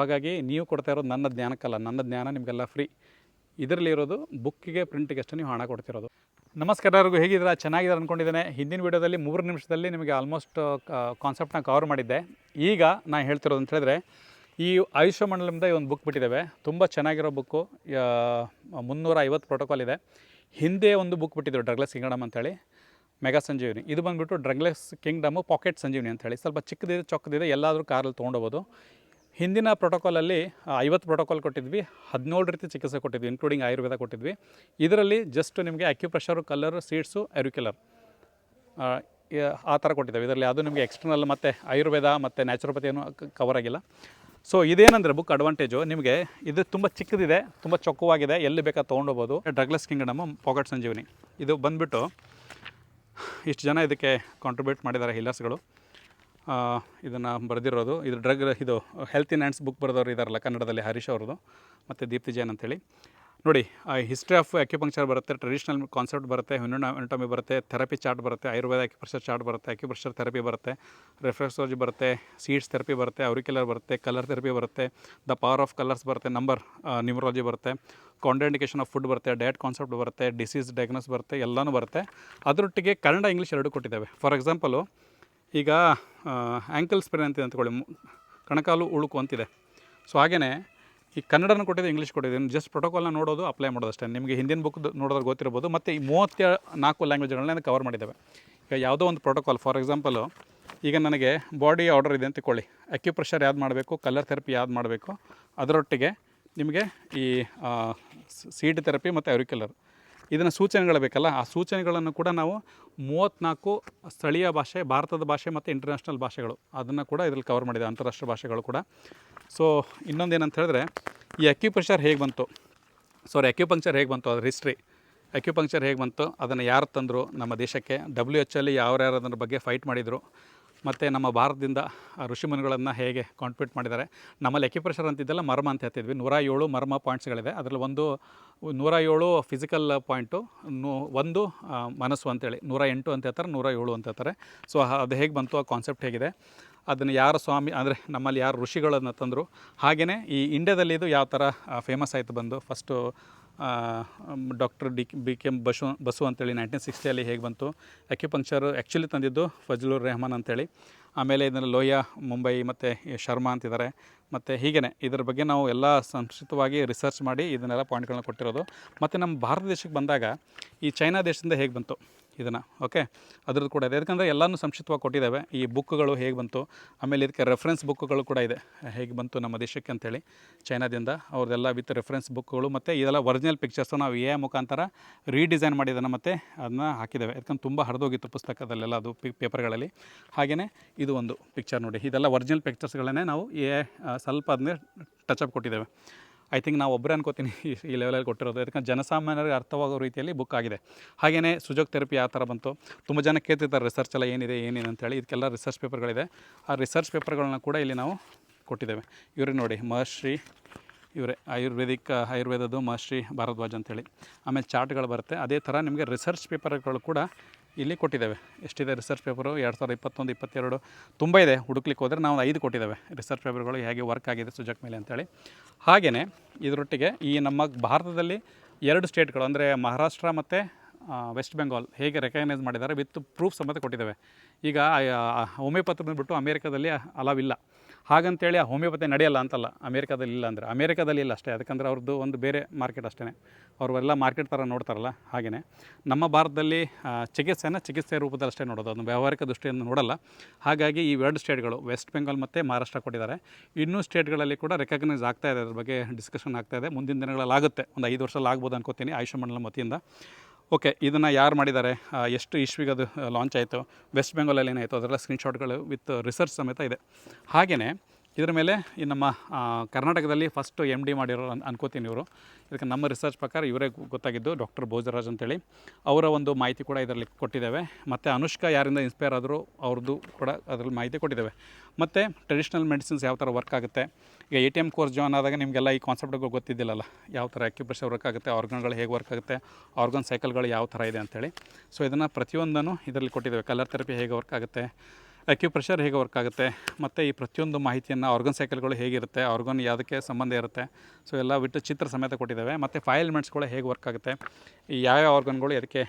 ಹಾಗಾಗಿ ನೀವು ಕೊಡ್ತಾ ಇರೋದು ನನ್ನ ಜ್ಞಾನಕ್ಕಲ್ಲ, ನನ್ನ ಜ್ಞಾನ ನಿಮಗೆಲ್ಲ ಫ್ರೀ ಇದರಲ್ಲಿರೋದು ಬುಕ್ಕಿಗೆ, ಪ್ರಿಂಟಿಗೆ ಅಷ್ಟೇ ನೀವು ಹಣ ಕೊಡ್ತಿರೋದು. ನಮಸ್ಕಾರ ಎಲ್ಲರಿಗೂ, ಹೇಗಿದ್ದೀರಾ? ಚೆನ್ನಾಗಿದ್ದಾರೆ ಅಂದ್ಕೊಂಡಿದ್ದೇನೆ ಹಿಂದಿನ ವೀಡಿಯೋದಲ್ಲಿ ಮೂರು ನಿಮಿಷದಲ್ಲಿ ನಿಮಗೆ ಆಲ್ಮೋಸ್ಟ್ ಕಾನ್ಸೆಪ್ಟ್ನ ಕವರ್ ಮಾಡಿದ್ದೆ. ಈಗ ನಾನು ಹೇಳ್ತಿರೋದು ಅಂತ ಹೇಳಿದ್ರೆ, ಈ ಆಯುಷ್ಯ ಮಂಡಲದಿಂದ ಈ ಒಂದು ಬುಕ್ ಬಿಟ್ಟಿದ್ದೇವೆ. ತುಂಬ ಚೆನ್ನಾಗಿರೋ ಬುಕ್ಕು ಮುನ್ನೂರ ಐವತ್ತು ಪ್ರೋಟೋಕಾಲ್ ಇದೆ. ಹಿಂದೆ ಒಂದು ಬುಕ್ ಬಿಟ್ಟಿದ್ದರು ಡ್ರಗ್ಲೆಸ್ ಕಿಂಗ್ಡಮ್ ಅಂತೇಳಿ. ಮೆಗಾ ಸಂಜೀವಿನಿ ಇದು ಬಂದುಬಿಟ್ಟು ಡ್ರಗ್ಲೆಸ್ ಕಿಂಗ್ಡಮು ಪಾಕೆಟ್ ಸಂಜೀವಿನಿ ಅಂತೇಳಿ. ಸ್ವಲ್ಪ ಚಿಕ್ಕದಿದೆ, ಚೊಕ್ಕದಿದೆ, ಎಲ್ಲಾದರೂ ಕಾರಲ್ಲಿ ತೊಗೊಂಡೋಗ್ಬೋದು. ಹಿಂದಿನ ಪ್ರೋಟೋಕಾಲಲ್ಲಿ ಐವತ್ತು ಪ್ರೋಟೋಕಾಲ್ ಕೊಟ್ಟಿದ್ವಿ, ಹದಿನೇಳು ರೀತಿ ಚಿಕಿತ್ಸೆ ಕೊಟ್ಟಿದ್ವಿ ಇನ್ಕ್ಲೂಡಿಂಗ್ ಆಯುರ್ವೇದ ಕೊಟ್ಟಿದ್ವಿ. ಇದರಲ್ಲಿ ಜಸ್ಟ್ ನಿಮಗೆ ಅಕ್ಯುಪ್ರೆಷರು ಕಲರು ಸೀಡ್ಸು ಅರ್ಯುಕ್ಯುಲರ್ ಆ ಥರ ಕೊಟ್ಟಿದ್ದಾವೆ. ಇದರಲ್ಲಿ ಅದು ನಿಮಗೆ ಎಕ್ಸ್ಟರ್ನಲ್ ಮತ್ತು ಆಯುರ್ವೇದ ಮತ್ತು ನ್ಯಾಚುರೋಪತಿ ಏನು ಕವರ್ ಆಗಿಲ್ಲ. ಸೊ ಇದೇನಂದರೆ ಬುಕ್ ಅಡ್ವಾಂಟೇಜು ನಿಮಗೆ ಇದು ತುಂಬ ಚಿಕ್ಕದಿದೆ, ತುಂಬ ಚೊಕ್ಕವಾಗಿದೆ. ಎಲ್ಲಿ ಬೇಕಾದ್ರೆ ತೊಗೊಂಡೋಗ್ಬೋದು. Drugless kingdom pocket Sanjeevini. ಇದು ಬಂದುಬಿಟ್ಟು, ಇಷ್ಟು ಜನ ಇದಕ್ಕೆ ಕಾಂಟ್ರಿಬ್ಯೂಟ್ ಮಾಡಿದ್ದಾರೆ ಹಿಲ್ಲರ್ಸ್ಗಳು ಇದನ್ನು ಬರೆದಿರೋದು. ಇದು ಡ್ರಗ್ ಇದು ಹೆಲ್ತ್ ಇನ್ ಆ್ಯಂಡ್ಸ್ ಬುಕ್ ಬರೆದವರು ಇದ್ದಾರಲ್ಲ ಕನ್ನಡದಲ್ಲಿ ಹರೀಶ್ ಅವ್ರದ್ದು ಮತ್ತು ದೀಪ್ತಿ ಜೈನ್ ಅಂತೇಳಿ. ನೋಡಿ ಹಿಸ್ಟ್ರಿ ಆಫ್ ಅಕ್ಯುಪಂಕ್ಚರ್ ಬರುತ್ತೆ ಟ್ರೆಡಿಷನಲ್ ಕಾನ್ಸೆಪ್ಟ್ ಬರುತ್ತೆ ಹ್ಯೂಮನ್ ಅನಟಮಿ ಬರುತ್ತೆ ಥೆರಪಿ ಚಾರ್ಟ್ ಬರುತ್ತೆ ಆಯುರ್ವೇದ ಅಕ್ಯುಪ್ರೆಷರ್ ಚಾರ್ಟ್ ಬರುತ್ತೆ ಅಕ್ಯುಪ್ರೆಷರ್ ಥೆರಪಿ ಬರುತ್ತೆ ರೆಫ್ರೆಕ್ಸಾಲಜಿ ಬರುತ್ತೆ ಸೀಡ್ಸ್ ಥೆರಪಿ ಬರುತ್ತೆ ಅವ್ರಿಕ್ಯುಲರ್ ಬರುತ್ತೆ ಕಲರ್ ಥೆರಪಿ ಬರುತ್ತೆ ದ ಪವರ್ ಆಫ್ ಕಲರ್ಸ್ ಬರುತ್ತೆ ನಂಬರ್ ನ್ಯೂಮರಾಲಜಿ ಬರುತ್ತೆ ಕಾಂಟ್ರಾಂಡಿಕೇಶನ್ ಆಫ್ ಫುಡ್ ಬರುತ್ತೆ ಡಯಟ್ ಕಾನ್ಸೆಪ್ಟ್ ಬರುತ್ತೆ ಡಿಸೀಸ್ ಡಯಾಗ್ನೋಸ್ ಬರುತ್ತೆ, ಎಲ್ಲನೂ ಬರುತ್ತೆ. ಅದರೊಟ್ಟಿಗೆ ಕನ್ನಡ ಇಂಗ್ಲೀಷ್ ಎರಡು ಕೊಟ್ಟಿದ್ದಾವೆ. ಫಾರ್ ಎಕ್ಸಾಂಪಲು ಈಗ ಆ್ಯಂಕಲ್ ಸ್ಪ್ರೇನ್ ಅಂತ ಅಂದ್ಕೊಳ್ಳಿ ಕಣಕಾಲು ಉಳುಕು ಅಂತಿದೆ. ಸೊ ಹಾಗೆಯೇ ಈ ಕನ್ನಡನ ಕೊಟ್ಟಿದ್ದು ಇಂಗ್ಲೀಷ್ ಕೊಟ್ಟಿದ್ದೀನಿ ಜಸ್ಟ್ ಪ್ರೋಟೋಕಾಲ್ನ ನೋಡೋದು ಅಪ್ಲೈ ಮಾಡೋದು ಅಷ್ಟೇ ನಿಮಗೆ ಹಿಂದಿನ ಬುಕ್ ನೋಡೋದ್ರೆ ಗೊತ್ತಿರ್ಬೋದು. ಮತ್ತು ಈ ಮೂವತ್ತ ನಾಲ್ಕು ಲ್ಯಾಂಗ್ವೇಜ್ಗಳನ್ನ ಕವರ್ ಮಾಡಿದ್ದಾವೆ. ಈಗ ಯಾವುದೋ ಒಂದು ಪ್ರೋಟೋಕಾಲ್ ಫಾರ್ ಎಕ್ಸಾಂಪಲು ಈಗ ನನಗೆ ಬಾಡಿ ಆರ್ಡರ್ ಇದೆ ಅಂತ ತಿಳ್ಕೊಳ್ಳಿ. ಅಕ್ಯುಪ್ರೆಷರ್ ಯಾವ್ದು ಮಾಡಬೇಕು ಕಲರ್ ಥೆರಪಿ ಯಾವ್ದು ಮಾಡಬೇಕು, ಅದರೊಟ್ಟಿಗೆ ನಿಮಗೆ ಈ ಸೀಡ್ ಥೆರಪಿ ಮತ್ತು ಅರಿಕ್ಯುಲರ್ ಇದನ್ನು ಸೂಚನೆಗಳು ಬೇಕಲ್ಲ? ಆ ಸೂಚನೆಗಳನ್ನು ಕೂಡ ನಾವು ಮೂವತ್ತ್ನಾಲ್ಕು ಸ್ಥಳೀಯ ಭಾಷೆ, ಭಾರತದ ಭಾಷೆ ಮತ್ತು ಇಂಟರ್ನ್ಯಾಷನಲ್ ಭಾಷೆಗಳು ಅದನ್ನು ಕೂಡ ಇದರಲ್ಲಿ ಕವರ್ ಮಾಡಿದೆ, ಅಂತಾರಾಷ್ಟ್ರೀಯ ಭಾಷೆಗಳು ಕೂಡ. ಸೊ ಇನ್ನೊಂದೇನಂತ ಹೇಳಿದ್ರೆ, ಈ ಅಕ್ಯುಪ್ರೆಷರ್ ಹೇಗೆ ಬಂತು? ಸಾರಿ ಅಕ್ಯುಪಂಕ್ಚರ್ ಹೇಗೆ ಬಂತು? ಅದ್ರ ಹಿಸ್ಟ್ರಿ ಅಕ್ಯುಪಂಕ್ಚರ್ ಹೇಗೆ ಬಂತು? ಅದನ್ನು ಯಾರು ತಂದರು? ನಮ್ಮ ದೇಶಕ್ಕೆ ಡಬ್ಲ್ಯೂ ಎಚ್ ಅಲ್ಲಿ ಯಾರ್ಯಾರು ಅದರ ಬಗ್ಗೆ ಫೈಟ್ ಮಾಡಿದರು? ಮತ್ತು ನಮ್ಮ ಭಾರತದಿಂದ ಋಷಿಮುನಿಗಳನ್ನು ಹೇಗೆ ಕಾಂಟ್ರಿಬ್ಯೂಟ್ ಮಾಡಿದ್ದಾರೆ. ನಮ್ಮಲ್ಲಿ ಎಕ್ಯುಪ್ರೆಷರ್ ಅಂತಿದ್ದೆಲ್ಲ ಮರ್ಮ ಅಂತ ಹೇಳ್ತಿದ್ವಿ. ನೂರ ಏಳು ಮರ್ಮ ಪಾಯಿಂಟ್ಸ್ಗಳಿದೆ ಅದರಲ್ಲಿ ಒಂದು, ನೂರ ಏಳು ಫಿಸಿಕಲ್ ಪಾಯಿಂಟು ನೂ, ಒಂದು ಮನಸ್ಸು ಅಂತೇಳಿ. ನೂರ ಎಂಟು ಅಂತ ಹೇಳ್ತಾರೆ, ನೂರ ಏಳು ಅಂತ ಹೇಳ್ತಾರೆ. ಸೊ ಅದು ಹೇಗೆ ಬಂತು, ಆ ಕಾನ್ಸೆಪ್ಟ್ ಹೇಗಿದೆ. ಅದನ್ನು ಯಾರು ಸ್ವಾಮಿ, ಅಂದರೆ ನಮ್ಮಲ್ಲಿ ಯಾರು ಋಷಿಗಳನ್ನು ತಂದರು. ಹಾಗೆಯೇ ಈ ಇಂಡ್ಯಾದಲ್ಲಿ ಇದು ಯಾವ ಥರ ಫೇಮಸ್ ಆಯಿತು ಬಂದು first doctor D B K M Basu Basu ಅಂತೇಳಿ ನೈನ್ಟೀನ್ ಸಿಕ್ಸ್ಟಿಯಲ್ಲಿ ಹೇಗೆ ಬಂತು. ಅಕ್ಯುಪಂಕ್ಚರ್ ಆ್ಯಕ್ಚುಲಿ ತಂದಿದ್ದು ಫಜ್ಲುರ್ ರೆಹಮಾನ್ ಅಂತೇಳಿ. ಆಮೇಲೆ ಇದನ್ನು ಲೋಯಾ ಮುಂಬೈ ಮತ್ತು ಶರ್ಮಾ ಅಂತಿದ್ದಾರೆ. ಮತ್ತು ಹೀಗೇ ಇದರ ಬಗ್ಗೆ ನಾವು ಎಲ್ಲ ಸಂಸ್ಕೃತವಾಗಿ ರಿಸರ್ಚ್ ಮಾಡಿ ಇದನ್ನೆಲ್ಲ ಪಾಯಿಂಟ್ಗಳನ್ನ ಕೊಟ್ಟಿರೋದು. ಮತ್ತು ನಮ್ಮ ಭಾರತ ದೇಶಕ್ಕೆ ಬಂದಾಗ ಈ ಚೈನಾ ದೇಶದಿಂದ ಹೇಗೆ ಬಂತು? ಇದನ್ನು ಓಕೆ ಅದ್ರದ್ದು ಕೂಡ ಇದೆ. ಯಾಕಂದರೆ ಎಲ್ಲನೂ ಸಂಕ್ಷಿಪ್ತವಾಗಿ ಕೊಟ್ಟಿದ್ದಾವೆ. ಈ ಬುಕ್ಗಳು ಹೇಗೆ ಬಂತು, ಆಮೇಲೆ ಇದಕ್ಕೆ ರೆಫರೆನ್ಸ್ ಬುಕ್ಗಳು ಕೂಡ ಇದೆ. ಹೇಗೆ ಬಂತು ನಮ್ಮ ದೇಶಕ್ಕೆ ಅಂತೇಳಿ ಚೈನಾದಿಂದ ಅವ್ರದ್ದೆಲ್ಲ ವಿತ್ ರೆಫರೆನ್ಸ್ ಬುಕ್ಗಳು ಮತ್ತು ಇದೆಲ್ಲ ಒರಿಜಿನಲ್ ಪಿಕ್ಚರ್ಸು ನಾವು ಎ ಮುಖಾಂತರ ರೀಡಿಸೈನ್ ಮಾಡಿದ್ದನ್ನು ಮತ್ತು ಅದನ್ನ ಹಾಕಿದ್ದೇವೆ. ಯಾಕಂದ್ರೆ ತುಂಬ ಹರಿದೋಗಿತ್ತು ಪುಸ್ತಕದಲ್ಲೆಲ್ಲ ಅದು ಪೇಪರ್ಗಳಲ್ಲಿ. ಹಾಗೆಯೇ ಇದು ಒಂದು ಪಿಕ್ಚರ್ ನೋಡಿ. ಇದೆಲ್ಲ ಒರಿಜಿನಲ್ ಪಿಕ್ಚರ್ಸ್ಗಳನ್ನೇ ನಾವು ಎ ಸ್ವಲ್ಪ ಅದನ್ನೇ ಅಪ್ ಕೊಟ್ಟಿದ್ದೇವೆ. ಐ ಥಿಂಕ್ ನಾವು ಒಬ್ಬರೇ ಅನ್ಕೋತೀನಿ ಈ- ಲೆವೆಲಲ್ಲಿ ಕೊಟ್ಟಿರೋದು. ಯಾಕಂದ್ರೆ ಜನಸಾಮಾನ್ಯರಿಗೆ ಅರ್ಥವಾಗೋ ರೀತಿಯಲ್ಲಿ ಬುಕ್ ಆಗಿದೆ. ಹಾಗೆಯೇ ಸುಜೋಗ್ ಥೆರಪಿ ಆ ಥರ ಬಂತು? ತುಂಬ ಜನ ಕೇಳ್ತಿರ್ತಾರೆ ರಿಸರ್ಚ್ ಎಲ್ಲ ಏನಿದೆ ಏನಿದೆ ಅಂತೇಳಿ ಇದಕ್ಕೆಲ್ಲ ರಿಸರ್ಚ್ ಪೇಪರ್ಗಳಿದೆ ಆ ರಿಸರ್ಚ್ ಪೇಪರ್ಗಳನ್ನ ಕೂಡ ಇಲ್ಲಿ ನಾವು ಕೊಟ್ಟಿದ್ದೇವೆ. ಇವರೇ ನೋಡಿ, ಮಹರ್ಷಿ, ಇವರೇ ಆಯುರ್ವೇದಿಕ್, ಆಯುರ್ವೇದದ್ದು ಮಹರ್ಷಿ ಭಾರದ್ವಾಜ್ ಅಂತೇಳಿ ಆಮೇಲೆ ಚಾರ್ಟ್ಗಳು ಬರುತ್ತೆ. ಅದೇ ಥರ ನಿಮಗೆ ರಿಸರ್ಚ್ ಪೇಪರ್ಗಳು ಕೂಡ ಇಲ್ಲಿ ಕೊಟ್ಟಿದ್ದೇವೆ. ಎಷ್ಟಿದೆ ರಿಸರ್ಚ್ ಪೇಪರು ಎರಡು ಸಾವಿರದ ಇಪ್ಪತ್ತೊಂದು, ಇಪ್ಪತ್ತೆರಡು. ತುಂಬ ಇದೆ. ಹುಡುಕ್ಲಿಕ್ಕೆ ಹೋದರೆ ನಾವು ಐದು ಕೊಟ್ಟಿದ್ದೇವೆ. ರಿಸರ್ಚ್ ಪೇಪರ್ಗಳು ಹೇಗೆ ವರ್ಕ್ ಆಗಿದೆ ಸುಜಕ್ ಮೇಲೆ ಅಂತೇಳಿ. ಹಾಗೆಯೇ ಇದರೊಟ್ಟಿಗೆ ಈ ನಮ್ಮ ಭಾರತದಲ್ಲಿ ಎರಡು ಸ್ಟೇಟ್ಗಳು ಅಂದರೆ ಮಹಾರಾಷ್ಟ್ರ ಮತ್ತು ವೆಸ್ಟ್ ಬೆಂಗಾಲ್ ಹೇಗೆ ರೆಕಗ್ನೈಸ್ ಮಾಡಿದ್ದಾರೆ ವಿತ್ ಪ್ರೂಫ್ ಸಮೇತ ಕೊಟ್ಟಿದ್ದೇವೆ. ಈಗ ಹೋಮಿಯೋಪತ್ರ ಬಂದುಬಿಟ್ಟು ಅಮೇರಿಕಾದಲ್ಲಿ ಅಲಾವಿಲ್ಲ. ಹಾಗಂತೇಳಿ ಆ ಹೋಮಿಯೋಪತಿ ನಡೆಯಲ್ಲ ಅಂತಲ್ಲ, ಅಮೇರಿಕಾದಲ್ಲಿ ಇಲ್ಲ ಅಂದರೆ. ಅಮೇರಿಕಾದಲ್ಲಿ ಇಲ್ಲ ಅಷ್ಟೇ ಅದಕ್ಕಂದ್ರೆ ಅವ್ರದ್ದು ಒಂದು ಬೇರೆ ಮಾರ್ಕೆಟ್ ಅಷ್ಟೇ ಅವರೆಲ್ಲ ಮಾರ್ಕೆಟ್ ಥರ ನೋಡ್ತಾರಲ್ಲ ಹಾಗೆಯೇ ನಮ್ಮ ಭಾರತದಲ್ಲಿ ಚಿಕಿತ್ಸೆನ ಚಿಕಿತ್ಸೆ ರೂಪದಲ್ಲಿ ಅಷ್ಟೇ ನೋಡೋದು, ಅದನ್ನು ವ್ಯವಹಾರಿಕ ದೃಷ್ಟಿಯಿಂದ ನೋಡಲ್ಲ. ಹಾಗಾಗಿ ಈ ಎರಡು ಸ್ಟೇಟ್ಗಳು ವೆಸ್ಟ್ ಬೆಂಗಾಲ್ ಮತ್ತು ಮಹಾರಾಷ್ಟ್ರ ಕೊಟ್ಟಿದ್ದಾರೆ. ಇನ್ನೂ ಸ್ಟೇಟ್ಗಳಲ್ಲಿ ಕೂಡ ರೆಕಗ್ನೈಸ್ ಆಗ್ತಾ ಇದೆ, ಅದ್ರ ಬಗ್ಗೆ ಡಿಸ್ಕಷನ್ ಆಗ್ತಾ ಇದೆ. ಮುಂದಿನ ದಿನಗಳಲ್ಲಿ ಆಗುತ್ತೆ, ಒಂದು ಐದು ವರ್ಷದಲ್ಲಿ ಆಗ್ಬೋದು ಅನ್ಕೋತೀನಿ ಆಯುಷ್ ಮಂಡಲಂ ವತಿಯಿಂದ ಓಕೆ, ಇದನ್ನು ಯಾರು ಮಾಡಿದ್ದಾರೆ? ಎಷ್ಟು ಇಶ್ವಿಗೆ ಅದು ಲಾಂಚ್ ಆಯಿತು? ವೆಸ್ಟ್ ಬೆಂಗಾಲಲ್ಲಿ ಏನಾಯಿತು ಅದೆಲ್ಲ ಸ್ಕ್ರೀನ್ಶಾಟ್ಗಳು ವಿತ್ ರಿಸರ್ಚ್ ಸಮೇತ ಇದೆ. ಹಾಗೆಯೇ ಇದರ ಮೇಲೆ ಈ ನಮ್ಮ ಕರ್ನಾಟಕದಲ್ಲಿ ಫಸ್ಟ್ ಎಂ ಡಿ ಮಾಡಿರೋ ಅನ್, ಅನ್ಕೋತೀನಿ ಇವರು. ಇದಕ್ಕೆ ನಮ್ಮ ರಿಸರ್ಚ್ ಪ್ರಕಾರ ಇವರೇ ಗೊತ್ತಾಗಿದ್ದು ಡಾಕ್ಟರ್ ಭೋಜರಾಜ್ ಅಂತೇಳಿ. ಅವರ ಒಂದು ಮಾಹಿತಿ ಕೂಡ ಇದರಲ್ಲಿ ಕೊಟ್ಟಿದ್ದೇವೆ. ಮತ್ತು ಅನುಷ್ಕಾ ಯಾರಿಂದ ಇನ್ಸ್ಪೈರ್ ಆದರೂ ಅವ್ರದ್ದು ಕೂಡ ಅದರಲ್ಲಿ ಮಾಹಿತಿ ಕೊಟ್ಟಿದ್ದೇವೆ. ಮತ್ತು ಟ್ರೆಡಿಷ್ನಲ್ ಮೆಡಿಸಿನ್ಸ್ ಯಾವ ಥರ ವರ್ಕ್ ಆಗುತ್ತೆ? ಈಗ A T M course join ಆದಾಗ ನಿಮಗೆಲ್ಲ ಈ ಕಾನ್ಸೆಪ್ಟ್ಗಳು ಗೊತ್ತಿದ್ದಿಲ್ಲಲ್ಲ? ಯಾವ ಥರ ಅಕ್ಯುಪ್ರೆಷರ್ ವರ್ಕ್ ಆಗುತ್ತೆ? ಆರ್ಗನ್ಗಳು ಹೇಗೆ ವರ್ಕ್ ಆಗುತ್ತೆ? ಆರ್ಗನ್ ಸೈಕಲ್ಗಳು ಯಾವ ಥರ ಇದೆ ಅಂತೇಳಿ. ಸೊ ಇದನ್ನು ಪ್ರತಿಯೊಂದನ್ನು ಇದರಲ್ಲಿ ಕೊಟ್ಟಿದ್ದೇವೆ. ಕಲರ್ ಥೆರಪಿ ಹೇಗೆ ವರ್ಕ್ ಆಗುತ್ತೆ? ಅಕ್ಯುಪ್ರೆಷರ್ ಹೇಗೆ ವರ್ಕ್ ಆಗುತ್ತೆ? ಮತ್ತು ಈ ಪ್ರತಿಯೊಂದು ಮಾಹಿತಿಯನ್ನು ಆರ್ಗನ್ ಸೈಕಲ್ಗಳು ಹೇಗಿರುತ್ತೆ? ಆರ್ಗನ್ ಯಾವುದಕ್ಕೆ ಸಂಬಂಧ ಇರುತ್ತೆ? ಸೊ ಎಲ್ಲ ಬಿಟ್ಟು ಚಿತ್ರ ಸಮೇತ ಕೊಟ್ಟಿದ್ದಾವೆ. ಮತ್ತು ಫೈವ್ ಎಲಿಮೆಂಟ್ಸ್ಗಳು ಹೇಗೆ ವರ್ಕ್ ಆಗುತ್ತೆ? ಈ ಯಾವ್ಯಾವ ಆರ್ಗನ್ಗಳು ಅದಕ್ಕೆ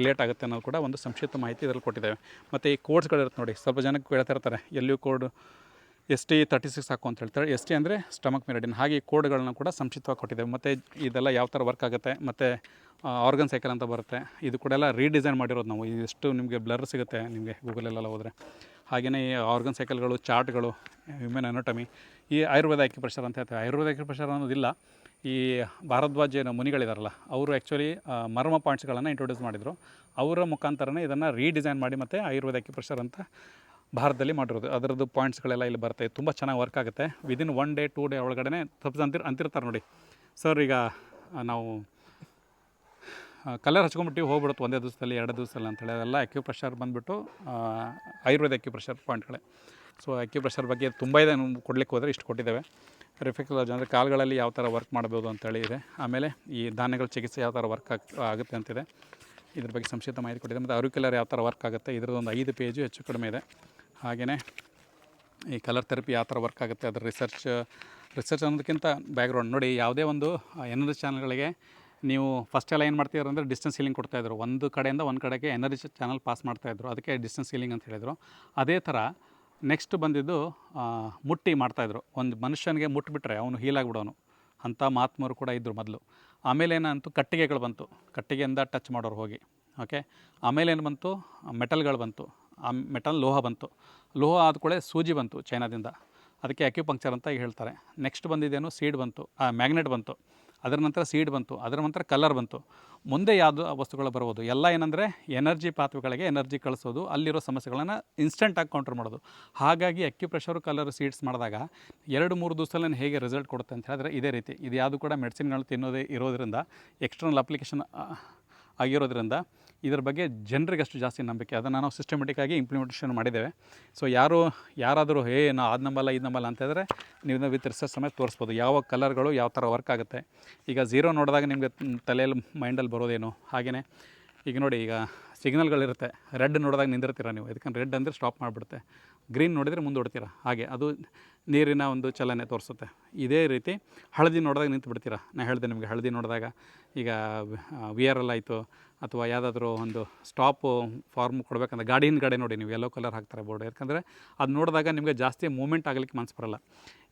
ರಿಲೇಟ್ ಆಗುತ್ತೆ ಅನ್ನೋದು ಕೂಡ ಒಂದು ಸಂಕ್ಷಿಪ್ತ ಮಾಹಿತಿ ಇದರಲ್ಲಿ ಕೊಟ್ಟಿದ್ದೇವೆ. ಮತ್ತು ಈ ಕೋಡ್ಸ್ಗಳಿರುತ್ತೆ ನೋಡಿ. ಸ್ವಲ್ಪ ಜನಕ್ಕೆ ಹೇಳ್ತಾ ಇರ್ತಾರೆ. ಎಲ್ಲಿಯೂ code S T thirty six ಹಾಕು ಅಂತ ಹೇಳ್ತಾರೆ. ಎಸ್ ಟಿ ಅಂದರೆ ಸ್ಟಮಕ್ ಮೆರಡಿನ್ ಹಾಗೆ ಕೋಡ್ಗಳನ್ನ ಕೂಡ ಸಂಕ್ಷಿಪ್ತವಾಗಿ ಕೊಟ್ಟಿದ್ದೇವೆ ಮತ್ತು ಇದೆಲ್ಲ ಯಾವ ಥರ ವರ್ಕ್ ಆಗುತ್ತೆ, ಮತ್ತು ಆರ್ಗನ್ ಸೈಕಲ್ ಅಂತ ಬರುತ್ತೆ. ಇದು ಕೂಡ ಎಲ್ಲ ರೀಡಿಸೈನ್ ಮಾಡಿರೋದು ನಾವು. ಎಷ್ಟು ನಿಮಗೆ ಬ್ಲರ್ ಸಿಗುತ್ತೆ ನಿಮಗೆ ಗೂಗಲಲ್ಲೆಲ್ಲ ಹೋದರೆ. ಹಾಗೆಯೇ ಈ ಆರ್ಗನ್ ಸೈಕಲ್ಗಳು, ಚಾರ್ಟ್ಗಳು, ಹ್ಯೂಮನ್ ಅನೋಟಮಿ, ಈ ಆಯುರ್ವೇದ ಅಕ್ಯುಪ್ರೆಷರ್ ಅಂತ ಹೇಳ್ತಾರೆ. ಆಯುರ್ವೇದ ಅಕ್ಯುಪ್ರೆಷರ್ ಅನ್ನೋದಿಲ್ಲ. ಈ ಭಾರದ್ವಾಜ್ ಏನು ಮುನಿಗಳಿದಾರಲ್ಲ, ಅವರು ಆ್ಯಕ್ಚುಲಿ ಮರ್ಮ ಪಾಯಿಂಟ್ಸ್ಗಳನ್ನು ಇಂಟ್ರೊಡ್ಯೂಸ್ ಮಾಡಿದರು. ಅವರ ಮುಖಾಂತರನೇ ಇದನ್ನು ರೀಡಿಸೈನ್ ಮಾಡಿ ಮತ್ತು ಆಯುರ್ವೇದ ಅಕ್ಯುಪ್ರೆಷರ್ ಅಂತ ಭಾರತದಲ್ಲಿ ಮಾಡಿರೋದು. ಅದರದ್ದು ಪಾಯಿಂಟ್ಸ್ಗಳೆಲ್ಲ ಇಲ್ಲಿ ಬರುತ್ತೆ. ತುಂಬ ಚೆನ್ನಾಗಿ ವರ್ಕ್ ಆಗುತ್ತೆ. Within one day two day ಒಳಗಡೆ ತಪ್ಪಿಸ್ ಅಂತಿರ್ ಅಂತಿರ್ತಾರೆ ನೋಡಿ. ಸರ್ ಈಗ ನಾವು ಕಲರ್ ಹಚ್ಕೊಂಡ್ಬಿಟ್ಟು ಹೋಗ್ಬಿಡುತ್ತೆ ಒಂದೇ ದಿವಸದಲ್ಲಿ, ಎರಡು ದಿವಸದಲ್ಲಿ ಅಂತೇಳಿ ಅದೆಲ್ಲ ಅಕ್ಯುಪ್ರೆಷರ್ ಬಂದುಬಿಟ್ಟು ಆಯುರ್ವೇದ ಅಕ್ಯುಪ್ರೆಷರ್ ಪಾಯಿಂಟ್ಗಳೇ ಸೊ ಅಕ್ಯುಪ್ರೆಷರ್ ಬಗ್ಗೆ ತುಂಬ ಇದೆ. ಕೊಡ್ಲಿಕ್ಕೆ ಹೋದರೆ ಇಷ್ಟು ಕೊಟ್ಟಿದ್ದೇವೆ. ರಿಫೆಕ್ಟ್ ಅಂದರೆ ಕಾಲುಗಳಲ್ಲಿ ಯಾವ ಥರ ವರ್ಕ್ ಮಾಡ್ಬೋದು ಅಂತೇಳಿ ಇದೆ. ಆಮೇಲೆ ಈ ಧಾನ್ಯಗಳ ಚಿಕಿತ್ಸೆ ಯಾವ ಥರ ವರ್ಕ್ ಆಗ್ ಆಗುತ್ತೆ ಅಂತಿದೆ. ಇದ್ರ ಬಗ್ಗೆ ಸಂಕ್ಷಿಪ್ತ ಮಾಹಿತಿ ಕೊಟ್ಟಿದೆ ಮತ್ತು ಅರುಕಿಲರ್ ಯಾವ ಥರ ವರ್ಕ್ ಆಗುತ್ತೆ. ಇದ್ರದ್ದು ಐದು ಪೇಜು ಹೆಚ್ಚು ಕಡಿಮೆ ಇದೆ. ಹಾಗೆಯೇ ಈ ಕಲರ್ ಥೆರಪಿ ಯಾವ ಥರ ವರ್ಕ್ ಆಗುತ್ತೆ ಅದರ ರಿಸರ್ಚ್ ರಿಸರ್ಚ್ ಅನ್ನೋದಕ್ಕಿಂತ ಬ್ಯಾಕ್ಗ್ರೌಂಡ್ ನೋಡಿ, ಯಾವುದೇ ಒಂದು ಎನರ್ಜಿ ಚಾನಲ್ಗಳಿಗೆ ನೀವು ಫಸ್ಟ್ ಎಲ್ಲ ಏನು ಮಾಡ್ತಿದ್ರು ಅಂದರೆ ಡಿಸ್ಟೆನ್ಸ್ ಹೀಲಿಂಗ್ ಕೊಡ್ತಾಯಿದ್ರು ಒಂದು ಕಡೆಯಿಂದ ಒಂದು ಕಡೆಗೆ ಎನರ್ಜಿ ಚಾನಲ್ ಪಾಸ್ ಮಾಡ್ತಾಯಿದ್ರು ಅದಕ್ಕೆ ಡಿಸ್ಟೆನ್ಸ್ ಹೀಲಿಂಗ್ ಅಂತ ಹೇಳಿದರು. ಅದೇ ಥರ ನೆಕ್ಸ್ಟ್ ಬಂದಿದ್ದು ಮುಟ್ಟಿ ಮಾಡ್ತಾಯಿದ್ರು ಒಂದು ಮನುಷ್ಯನಿಗೆ ಮುಟ್ಟಿಬಿಟ್ರೆ ಅವನು ಹೀಲ್ ಆಗಿಬಿಡೋನು. ಅಂಥ ಮಹಾತ್ಮರು ಕೂಡ ಇದ್ದರು ಮೊದಲು. ಆಮೇಲೆ ಏನಂತು ಕಟ್ಟಿಗೆಗಳು ಬಂತು. ಕಟ್ಟಿಗೆಯಿಂದ ಟಚ್ ಮಾಡೋರು ಹೋಗಿ. ಓಕೆ ಆಮೇಲೆ ಏನು ಬಂತು? ಮೆಟಲ್ಗಳು ಬಂತು. ಆ ಮೆಟಲ್ ಲೋಹ ಬಂತು. ಲೋಹ ಆದ ಕೂಡಲೇ ಸೂಜಿ ಬಂತು ಚೈನಾದಿಂದ. ಅದಕ್ಕೆ ಅಕ್ಯುಪಂಕ್ಚರ್ ಅಂತ ಹೇಳ್ತಾರೆ. ನೆಕ್ಸ್ಟ್ ಬಂದಿದ್ದೇನು ಸೀಡ್ ಬಂತು. ಆ ಮ್ಯಾಗ್ನೆಟ್ ಬಂತು. ಅದರ ನಂತರ ಸೀಡ್ ಬಂತು. ಅದರ ನಂತರ ಕಲರ್ ಬಂತು. ಮುಂದೆ ಯಾವುದು ವಸ್ತುಗಳು ಬರ್ಬೋದು? ಎಲ್ಲ ಏನಂದರೆ ಎನರ್ಜಿ ಪಾತ್ವೆಗಳಿಗೆ ಎನರ್ಜಿ ಕಳಿಸೋದು. ಅಲ್ಲಿರೋ ಸಮಸ್ಯೆಗಳನ್ನು ಇನ್ಸ್ಟೆಂಟಾಗಿ ಕೌಂಟರ್ ಮಾಡೋದು. ಹಾಗಾಗಿ ಅಕ್ಯುಪ್ರೆಷರು ಕಲರ್ ಸೀಡ್ಸ್ ಮಾಡಿದಾಗ ಎರಡು, ಮೂರು ದಿವಸದಲ್ಲಿ ಹೇಗೆ ರಿಸಲ್ಟ್ ಕೊಡುತ್ತೆ ಅಂತ ಹೇಳಿದ್ರೆ ಇದೇ ರೀತಿ. ಇದು ಯಾವುದು ಕೂಡ ಮೆಡಿಸಿನ್ಗಳು ತಿನ್ನೋದೇ ಇರೋದ್ರಿಂದ ಎಕ್ಸ್ಟರ್ನಲ್ ಅಪ್ಲಿಕೇಶನ್ ಆಗಿರೋದ್ರಿಂದ ಇದ್ರ ಬಗ್ಗೆ ಜನರಿಗೆ ಅಷ್ಟು ಜಾಸ್ತಿ ನಂಬಿಕೆ. ಅದನ್ನು ನಾವು ಸಿಸ್ಟಮೆಟಿಕ್ಕಾಗಿ ಇಂಪ್ಲಿಮೆಂಟೇಷನ್ ಮಾಡಿದ್ದೇವೆ. ಸೊ ಯಾರು, ಯಾರಾದರೂ ಹೇ ನಾ ಅದು ನಂಬಲ್ಲ ಇದು ನಂಬಲ್ಲ ಅಂತ ಹೇಳಿದ್ರೆ ನೀವು ವಿತ್ ರಿಸರ್ಚ್ ಸಮೇತ ತೋರಿಸ್ಬೋದು. ಯಾವ ಕಲರ್ಗಳು ಯಾವ ಥರ ವರ್ಕ್ ಆಗುತ್ತೆ. ಈಗ ಝೀರೋ ನೋಡಿದಾಗ ನಿಮಗೆ ತಲೆಯಲ್ಲಿ ಮೈಂಡಲ್ಲಿ ಬರೋದೇನು? ಹಾಗೆಯೇ ಈಗ ನೋಡಿ, ಈಗ ಸಿಗ್ನಲ್ಗಳಿರುತ್ತೆ ರೆಡ್ ನೋಡಿದಾಗ ನಿಂದಿರ್ತೀರ ನೀವು? ಇದಕ್ಕೆ ರೆಡ್ ಅಂದರೆ ಸ್ಟಾಪ್ ಮಾಡಿಬಿಡುತ್ತೆ. ಗ್ರೀನ್ ನೋಡಿದರೆ ಮುಂದೂಡ್ತೀರ? ಹಾಗೆ. ಅದು ನೀರಿನ ಒಂದು ಚಲನೆ ತೋರಿಸುತ್ತೆ. ಇದೇ ರೀತಿ ಹಳದಿ ನೋಡಿದಾಗ ನಿಂತು ಬಿಡ್ತೀರಾ? ನಾನು ಹೇಳಿದೆ ನಿಮಗೆ ಹಳದಿ ನೋಡಿದಾಗ. ಈಗ ವಿ ಆರ್ ಆಯಿತು, ಅಥವಾ ಯಾವುದಾದ್ರೂ ಒಂದು ಸ್ಟಾಪು ಫಾರ್ಮ್ ಕೊಡಬೇಕಂದ್ರೆ ಗಾಡಿ ಹಿಂದ್ಗಡೆ ನೋಡಿ ನೀವು ಎಲ್ಲೋ ಕಲರ್ ಹಾಕ್ತಾರೆ ಬೋರ್ಡ್. ಯಾಕಂದರೆ ಅದು ನೋಡಿದಾಗ ನಿಮಗೆ ಜಾಸ್ತಿ ಮೂಮೆಂಟ್ ಆಗಲಿಕ್ಕೆ ಮನಸ್ಸು ಬರಲ್ಲ.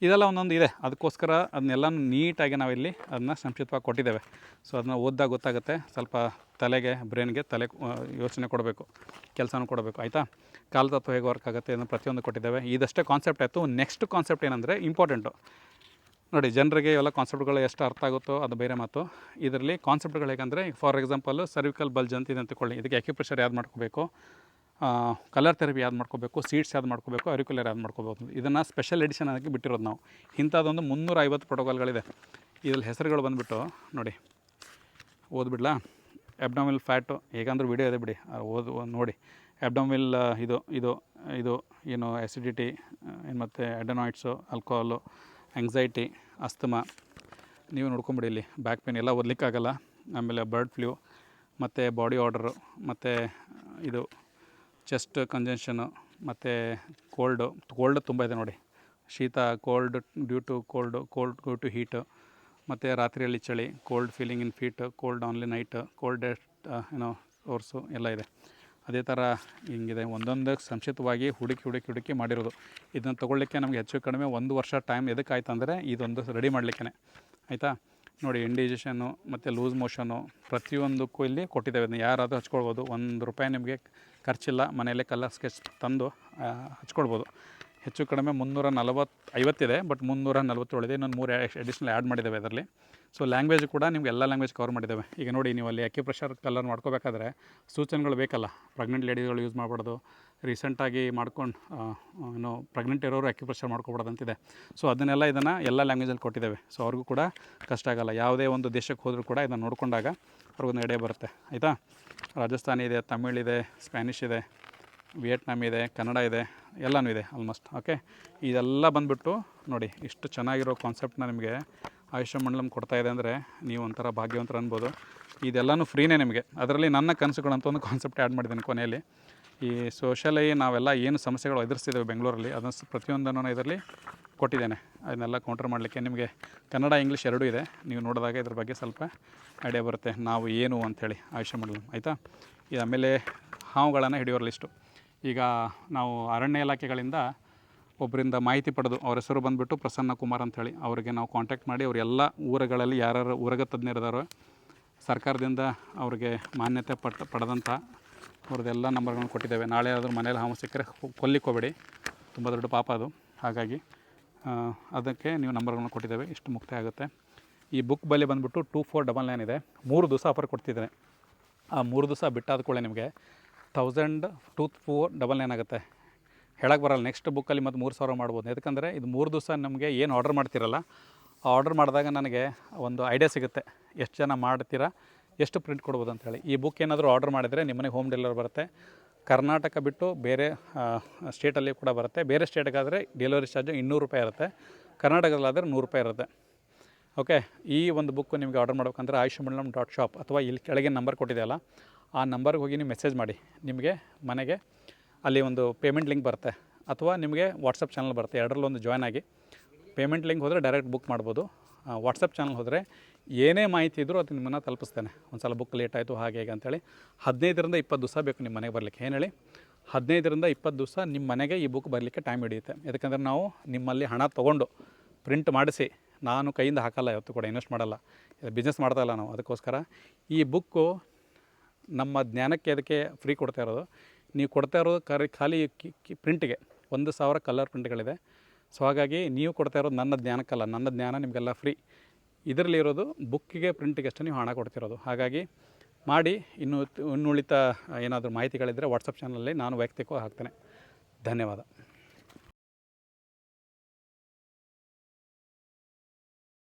ಇದೆಲ್ಲ ಒಂದೊಂದು ಇದೆ. ಅದಕ್ಕೋಸ್ಕರ ಅದನ್ನೆಲ್ಲ ನೀಟಾಗಿ ನಾವಿಲ್ಲಿ ಅದನ್ನ ಸಂಕ್ಷಿಪ್ತವಾಗಿ ಕೊಟ್ಟಿದ್ದೇವೆ. ಸೊ ಅದನ್ನ ಓದಿದಾಗ ಗೊತ್ತಾಗುತ್ತೆ. ಸ್ವಲ್ಪ ತಲೆಗೆ, ಬ್ರೈನ್ಗೆ ತಲೆ ಯೋಚನೆ ಕೊಡಬೇಕು. ಕೆಲಸನೂ ಕೊಡಬೇಕು. ಆಯಿತಾ? ಕಾಲತತ್ವ ಹೇಗೆ ವರ್ಕ್ ಆಗುತ್ತೆ ಅದನ್ನು ಪ್ರತಿಯೊಂದು ಕೊಟ್ಟಿದ್ದೇವೆ. ಇದಷ್ಟೇ ಕಾನ್ಸೆಪ್ಟ್ ಆಯಿತು. ನೆಕ್ಸ್ಟ್ ಕಾನ್ಸೆಪ್ಟ್ ಏನಂದರೆ ಇಂಪಾರ್ಟೆಂಟು ನೋಡಿ, ಜನರಿಗೆ ಇವೆಲ್ಲ ಕಾನ್ಸೆಪ್ಟ್ಗಳು ಎಷ್ಟು ಅರ್ಥ ಆಗುತ್ತೋ ಅದು ಬೇರೆ ಮಾತು. ಇದರಲ್ಲಿ ಕಾನ್ಸೆಪ್ಟ್ಗಳು ಹೇಗೆಂದರೆ ಫಾರ್ ಎಕ್ಸಾಂಪಲ್ ಸರ್ವಿಕಲ್ ಬಲ್ಜ್ ಅಂತ ಇದೆ ಅಂತಕೊಳ್ಳಿ. ಇದಕ್ಕೆ ಅಕ್ಯುಪ್ರೆಷರ್ ಯಾವ್ದು ಮಾಡ್ಕೋಬೇಕು? ಕಲರ್ ಥೆರಪಿ ಯಾವ್ದು ಮಾಡ್ಕೋಬೇಕು? ಸೀಟ್ಸ್ ಯಾವ್ದು ಮಾಡ್ಕೋಬೇಕು? ಅರಿಕ್ಯುಲರ್ ಯಾವ್ದು ಮಾಡ್ಕೋಬೇಕು ಇದನ್ನು ಸ್ಪೆಷಲ್ ಎಡಿಷನ್ ಆಗಿ ಬಿಟ್ಟಿರೋದು ನಾವು. ಇಂಥದ್ದೊಂದು ಮುನ್ನೂರ ಐವತ್ತು ಪ್ರೋಟೋಕಾಲ್ಗಳಿದೆ ಇದ್ರಲ್ಲಿ ಹೆಸರುಗಳು ಬಂದುಬಿಟ್ಟು, ನೋಡಿ, ಓದ್ಬಿಡ್ಲಾ? ಎಬ್ಡಾಮಿಲ್ ಫ್ಯಾಟು ಹೇಗಂದ್ರೂ ವಿಡಿಯೋ ಇದೆ ಬಿಡಿ. ಓದ್, ನೋಡಿ. ಅಬ್ಡಮಿಲ್ ಇದು ಇದು ಇದು, ಏನು ಆ್ಯಸಿಡಿಟಿ ಮತ್ತು ಅಡನಾಯ್ಡ್ಸು ಆಲ್ಕೋಹಾಲು ಆಂಗ್ಸೈಟಿ ಅಸ್ತಮಾ ನೀವು ನೋಡ್ಕೊಂಬಿಡಿ ಇಲ್ಲಿ. ಬ್ಯಾಕ್ ಪೇನ್ ಎಲ್ಲ ಓದಲಿಕ್ಕಾಗಲ್ಲ. ಆಮೇಲೆ ಬರ್ಡ್ ಫ್ಲೂ ಮತ್ತು ಬಾಡಿ ಆರ್ಡರು ಮತ್ತು ಇದು ಚೆಸ್ಟ್ ಕಂಜೆನ್ಷನು ಮತ್ತು ಕೋಲ್ಡು ಕೋಲ್ಡ್ ತುಂಬ ಇದೆ ನೋಡಿ. ಶೀತ cold due to cold cold due to heat ಮತ್ತು ರಾತ್ರಿಯಲ್ಲಿ ಚಳಿ cold feeling in feet cold only night cold ಏನೋ ಸೋರ್ಸು ಎಲ್ಲ ಇದೆ. ಅದೇ ಥರ ಹಿಂಗಿದೆ. ಒಂದೊಂದು ಸಂಕ್ಷಿಪ್ತವಾಗಿ ಹುಡುಕಿ ಹುಡುಕಿ ಹುಡುಕಿ ಮಾಡಿರೋದು. ಇದನ್ನು ತೊಗೊಳ್ಳಿಕ್ಕೆ ನಮಗೆ ಹೆಚ್ಚು ಕಡಿಮೆ ಒಂದು ವರ್ಷ ಟೈಮ್ ಎದಕ್ಕಾಯ್ತು ಅಂದರೆ ಇದೊಂದು ರೆಡಿ ಮಾಡಲಿಕ್ಕೆ ಆಯಿತಾ? ನೋಡಿ ಇಂಡಿಜೇಷನ್ನು ಮತ್ತು ಲೂಸ್ ಮೋಷನು ಪ್ರತಿಯೊಂದಕ್ಕೂ ಇಲ್ಲಿ ಕೊಟ್ಟಿದ್ದೇವೆ. ಇದನ್ನ ಯಾರಾದರೂ ಹಚ್ಕೊಳ್ಬೋದು. ಒಂದು ರೂಪಾಯಿ ನಿಮಗೆ ಖರ್ಚಿಲ್ಲ. ಮನೆಯಲ್ಲೇ ಕಲರ್ ಸ್ಕೆಚ್ ತಂದು ಹಚ್ಕೊಳ್ಬೋದು. ಹೆಚ್ಚು ಕಡಿಮೆ ಮುನ್ನೂರ ನಲವತ್ತು, ಐವತ್ತಿದೆ ಬಟ್ ಮುನ್ನೂರ ನಲವತ್ತೇಳಿದೆ ಇನ್ನೊಂದು ಮೂರು ಎಡಿಷನಲ್ ಆ್ಯಡ್ ಮಾಡಿದ್ದಾವೆ ಅದರಲ್ಲಿ. ಸೊ ಲ್ಯಾಂಗ್ವೇಜ್ ಕೂಡ ನಿಮ್ಗೆ ಎಲ್ಲ ಲ್ಯಾಂಗ್ವೇಜ್ ಕವರ್ ಮಾಡಿದ್ದೇವೆ ಈಗ ನೋಡಿ, ನೀವು ಅಲ್ಲಿ ಅಕ್ಯುಪ್ರೆಷರ್ ಕಲರ್ ಮಾಡ್ಕೋಬೇಕಾದ್ರೆ ಸೂಚನೆಗಳು ಬೇಕಲ್ಲ. ಪ್ರೆಗ್ನೆಂಟ್ ಲೇಡೀಸ್ಗಳು ಯೂಸ್ ಮಾಡಬಾರ್ದು. ರೀಸೆಂಟಾಗಿ ಮಾಡ್ಕೊಂಡು ಏನು ಪ್ರೆಗ್ನೆಂಟ್ ಇರೋರು ಅಕ್ಯುಪ್ರೆಷರ್ ಮಾಡ್ಕೊಬಾರ್ದು ಅಂತಿದೆ. ಸೊ ಅದನ್ನೆಲ್ಲ ಇದನ್ನು ಎಲ್ಲ ಲ್ಯಾಂಗ್ವೇಜಲ್ಲಿ ಕೊಟ್ಟಿದ್ದೇವೆ ಸೊ ಅವ್ರಿಗೂ ಕೂಡ ಕಷ್ಟ ಆಗಲ್ಲ. ಯಾವುದೇ ಒಂದು ದೇಶಕ್ಕೆ ಹೋದರೂ ಕೂಡ ಇದನ್ನು ನೋಡಿಕೊಂಡಾಗ ಅವ್ರಿಗೊಂದು ಎಡೆ ಬರುತ್ತೆ. ಆಯಿತಾ? ರಾಜಸ್ಥಾನಿ ಇದೆ, ತಮಿಳ್ ಇದೆ ಸ್ಪ್ಯಾನಿಷ್ ಇದೆ. ವಿಯೆಟ್ನಾಮ್ ಇದೆ, ಕನ್ನಡ ಇದೆ, ಎಲ್ಲನೂ ಇದೆ ಆಲ್ಮೋಸ್ಟ್ ಓಕೆ ಇದೆಲ್ಲ ಬಂದುಬಿಟ್ಟು ನೋಡಿ, ಇಷ್ಟು ಚೆನ್ನಾಗಿರೋ ಕಾನ್ಸೆಪ್ಟ್ನ ನಿಮಗೆ ಆಯುಷ್ಯ ಮಂಡಲಂ ಕೊಡ್ತಾ ಇದೆ ಅಂದರೆ ನೀವು ಒಂಥರ ಭಾಗ್ಯವಂತರ ಅನ್ಬೋದು. ಇದೆಲ್ಲನೂ ಫ್ರೀನೇ ನಿಮಗೆ. ಅದರಲ್ಲಿ ನನ್ನ ಕನಸುಗಳಂತ ಒಂದು ಕಾನ್ಸೆಪ್ಟ್ ಆ್ಯಡ್ ಮಾಡಿದ್ದೀನಿ ಕೊನೆಯಲ್ಲಿ. ಈ ಸೋಷಲಿ ನಾವೆಲ್ಲ ಏನು ಸಮಸ್ಯೆಗಳು ಎದುರಿಸ್ತಿದ್ದೇವೆ ಬೆಂಗಳೂರಲ್ಲಿ ಅದನ್ನು ಪ್ರತಿಯೊಂದನ್ನು ಇದರಲ್ಲಿ ಕೊಟ್ಟಿದ್ದೇನೆ. ಅದನ್ನೆಲ್ಲ ಕೌಂಟರ್ ಮಾಡಲಿಕ್ಕೆ ನಿಮಗೆ ಕನ್ನಡ ಇಂಗ್ಲೀಷ್ ಎರಡೂ ಇದೆ. ನೀವು ನೋಡಿದಾಗ ಇದ್ರ ಬಗ್ಗೆ ಸ್ವಲ್ಪ ಐಡಿಯಾ ಬರುತ್ತೆ. ನಾವು ಏನು ಅಂಥೇಳಿ ಆಯುಷ್ಯ ಮಂಡಲಂ, ಆಯಿತಾ? ಇದು ಆಮೇಲೆ ಹಾವುಗಳನ್ನು ಹಿಡಿಯೋರ ಲಿಸ್ಟು ಈಗ ನಾವು ಅರಣ್ಯ ಇಲಾಖೆಗಳಿಂದ ಒಬ್ಬರಿಂದ ಮಾಹಿತಿ ಪಡೆದು ಅವ್ರ ಹೆಸರು ಬಂದುಬಿಟ್ಟು ಪ್ರಸನ್ನ ಕುಮಾರ್ ಅಂಥೇಳಿ, ಅವರಿಗೆ ನಾವು ಕಾಂಟ್ಯಾಕ್ಟ್ ಮಾಡಿ ಅವ್ರ ಎಲ್ಲ ಊರುಗಳಲ್ಲಿ ಯಾರ್ಯಾರು ಊರಗ ತಜ್ಞರಿದಾರೋ, ಸರ್ಕಾರದಿಂದ ಅವ್ರಿಗೆ ಮಾನ್ಯತೆ ಪಟ್, ಪಡೆದಂಥ ಅವ್ರದ್ದೆಲ್ಲ ನಂಬರ್ಗಳನ್ನು ಕೊಟ್ಟಿದ್ದೇವೆ. ನಾಳೆ ಆದರೂ ಮನೇಲಿ ಹಾವು ಸಿಕ್ಕರೆ ಕೊಲ್ಲಿಕ್ಕೋಬೇಡಿ ತುಂಬ ದೊಡ್ಡ ಪಾಪ ಅದು. ಹಾಗಾಗಿ ಅದಕ್ಕೆ ನೀವು ನಂಬರ್ಗಳನ್ನು ಕೊಟ್ಟಿದ್ದೇವೆ. ಇಷ್ಟು ಮುಕ್ತಾಯ ಆಗುತ್ತೆ. ಈ ಬುಕ್ ಬಲ್ಲಿ ಬಂದುಬಿಟ್ಟು ಟೂ ಫೋರ್ ಡಬಲ್ ನೈನ್ ಇದೆ. ಮೂರು ದಿವಸ ಆಫರ್ ಕೊಡ್ತಿದ್ದೇನೆ. ಆ ಮೂರು ದಿವಸ ಬಿಟ್ಟಾದ ಕೂಡಲೇ ನಿಮಗೆ thousand two four double nine ಆಗುತ್ತೆ. ಹೇಳಕ್ಕೆ ಬರಲ್ಲ ನೆಕ್ಸ್ಟ್ ಬುಕ್ಕಲ್ಲಿ ಮತ್ತು ಮೂರು ಸಾವಿರ ಮಾಡ್ಬೋದು. ಯಾಕಂದರೆ ಇದು ಮೂರು ದಿವಸ ನಮಗೆ ಏನು ಆರ್ಡರ್ ಮಾಡ್ತಿರಲ್ಲ ಆರ್ಡರ್ ಮಾಡಿದಾಗ ನನಗೆ ಒಂದು ಐಡಿಯಾ ಸಿಗುತ್ತೆ. ಎಷ್ಟು ಜನ ಮಾಡ್ತೀರಾ, ಎಷ್ಟು ಪ್ರಿಂಟ್ ಕೊಡ್ಬೋದು ಅಂತೇಳಿ ಈ ಬುಕ್ ಏನಾದರೂ ಆರ್ಡರ್ ಮಾಡಿದರೆ ನಿಮ್ಮನೆ ಹೋಮ್ ಡೆಲಿವರಿ ಬರುತ್ತೆ. ಕರ್ನಾಟಕ ಬಿಟ್ಟು ಬೇರೆ ಸ್ಟೇಟಲ್ಲಿ ಕೂಡ ಬರುತ್ತೆ. ಬೇರೆ ಸ್ಟೇಟ್ಗಾದರೆ ಡೆಲಿವರಿ ಚಾರ್ಜ್ ಇನ್ನೂರು ರೂಪಾಯಿ ಇರುತ್ತೆ. ಕರ್ನಾಟಕದಲ್ಲಾದರೆ ನೂರು ರೂಪಾಯಿ ಇರುತ್ತೆ. ಓಕೆ ಈ ಒಂದು ಬುಕ್ ನಿಮಗೆ ಆರ್ಡರ್ ಮಾಡ್ಬೇಕಂದ್ರೆ ಆಯುಷ್ಮಂಡಲಂ ಡಾಟ್ ಶಾಪ್ ಅಥವಾ ಇಲ್ಲಿ ಕೆಳಗೆ ನಂಬರ್ ಕೊಟ್ಟಿದೆಯಲ್ಲ ಆ ನಂಬರ್ಗೆ ಹೋಗಿ ನೀವು ಮೆಸೇಜ್ ಮಾಡಿ. ನಿಮಗೆ ಮನೆಗೆ ಅಲ್ಲಿ ಒಂದು ಪೇಮೆಂಟ್ ಲಿಂಕ್ ಬರುತ್ತೆ. ಅಥವಾ ನಿಮಗೆ ವಾಟ್ಸಪ್ ಚಾನಲ್ ಬರುತ್ತೆ. ಎರಡರಲ್ಲೊಂದು ಒಂದು ಜಾಯ್ನ್ ಆಗಿ ಪೇಮೆಂಟ್ ಲಿಂಕ್ ಹೋದರೆ ಡೈರೆಕ್ಟ್ ಬುಕ್ ಮಾಡ್ಬೋದು. ವಾಟ್ಸಪ್ ಚಾನಲ್ ಹೋದರೆ ಏನೇ ಮಾಹಿತಿ ಇದ್ದರೂ ಅದು ನಿಮ್ಮನ್ನು ತಲುಪಿಸ್ತೇನೆ. ಒಂದು ಸಲ ಬುಕ್ ಲೇಟ್ ಆಯಿತು, ಹಾಗೆ ಹೇಗೆ ಅಂತೇಳಿ. ಹದಿನೈದರಿಂದ ಇಪ್ಪತ್ತು ದಿವಸ ಬೇಕು ನಿಮ್ಮ ಮನೆಗೆ ಬರಲಿಕ್ಕೆ. ಏನು ಹೇಳಿ? ಹದಿನೈದರಿಂದ ಇಪ್ಪತ್ತು ದಿವಸ ನಿಮ್ಮ ಮನೆಗೆ ಈ ಬುಕ್ ಬರಲಿಕ್ಕೆ ಟೈಮ್ ಹಿಡಿಯುತ್ತೆ. ಯಾಕಂದರೆ ನಾವು ನಿಮ್ಮಲ್ಲಿ ಹಣ ತೊಗೊಂಡು ಪ್ರಿಂಟ್ ಮಾಡಿಸಿ ನಾನು ಕೈಯಿಂದ ಹಾಕಲ್ಲ, ಯಾವತ್ತೂ ಕೂಡ ಇನ್ವೆಸ್ಟ್ ಮಾಡಲ್ಲ. ಬಿಸ್ನೆಸ್ ಮಾಡ್ತಾಯಿಲ್ಲ ನಾವು. ಅದಕ್ಕೋಸ್ಕರ ಈ ಬುಕ್ಕು ನಮ್ಮ ಜ್ಞಾನಕ್ಕೆ ಅದಕ್ಕೆ ಫ್ರೀ ಕೊಡ್ತಾ ಇರೋದು. ನೀವು ಕೊಡ್ತಾ ಇರೋದು ಖಾಲಿ ಕಿ ಪ್ರಿಂಟಿಗೆ ಒಂದು ಸಾವಿರ ಕಲರ್ ಪ್ರಿಂಟ್ಗಳಿದೆ ಸೊ ಹಾಗಾಗಿ ನೀವು ಕೊಡ್ತಾ ಇರೋದು ನನ್ನ ಜ್ಞಾನಕ್ಕಲ್ಲ, ನನ್ನ ಜ್ಞಾನ ನಿಮಗೆಲ್ಲ ಫ್ರೀ ಇದರಲ್ಲಿ ಇರೋದು ಬುಕ್ಕಿಗೆ ಪ್ರಿಂಟಿಗೆ ಅಷ್ಟೇ ನೀವು ಹಣ ಕೊಡ್ತಿರೋದು. ಹಾಗಾಗಿ ಮಾಡಿ, ಇನ್ನು, ಇನ್ನುಳಿತ ಏನಾದರೂ ಮಾಹಿತಿಗಳಿದ್ದರೆ ವಾಟ್ಸಪ್ ಚಾನಲಲ್ಲಿ ನಾನು ವೈಯಕ್ತಿಕವಾಗಿ ಹಾಕ್ತೇನೆ. ಧನ್ಯವಾದ.